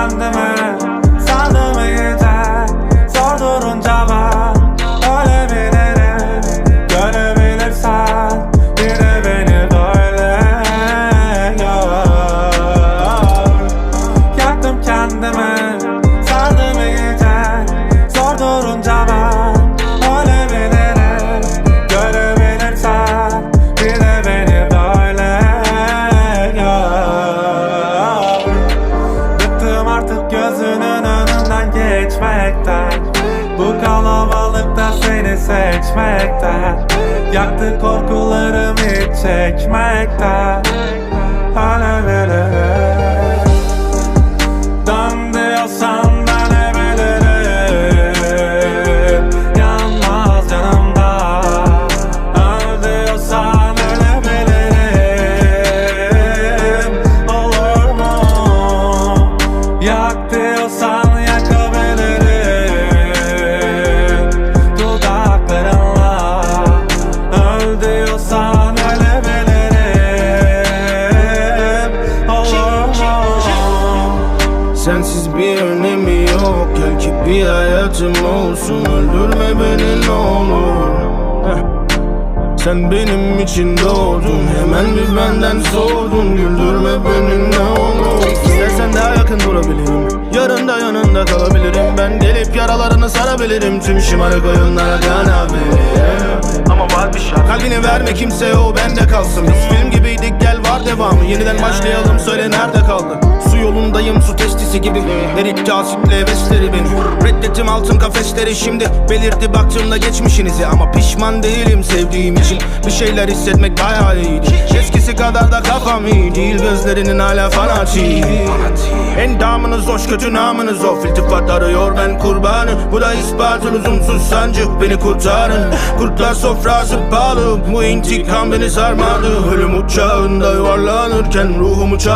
around them geçmekten Bu kalabalıkta seni seçmekten. Yaktı korkularım hiç çekmekten. Hala Sensiz bir önemi yok. Gel ki bir hayatım olsun. Öldürme beni ne olur. Heh. Sen benim için doğdun. Hemen bir benden soğudun? Güldürme beni ne olur. İstersen daha yakın durabilirim. Yarın da yanında kalabilirim. Ben gelip yaralarını sarabilirim. Tüm şımarık oyunlara kanabilirim. Ama var bir şart Kalbini verme kimseye o bende kalsın. Biz film gibiydik gel var devamı. Yeniden başlayalım söyle nerede kaldı Su yolundayım su testisi gibi. Erik kasitle hevesleri beni Reddettim altın kafesleri şimdi. Belirdi baktığımda geçmişinizi. Ama pişman değilim sevdiğim için. Bir şeyler hissetmek bayağı iyiydi Eskisi kadar da kafam iyi değil. Gözlerinin hala fanatik Endamınız hoş kötü namınız o. İltifat arıyor ben kurbanı Bu da ispatı lüzumsuz sancı. Beni kurtarın. Kurtlar sofrası pahalı. Bu intikam beni sarmadı. Ölüm uçağında yuvarlanırken ruhum uçar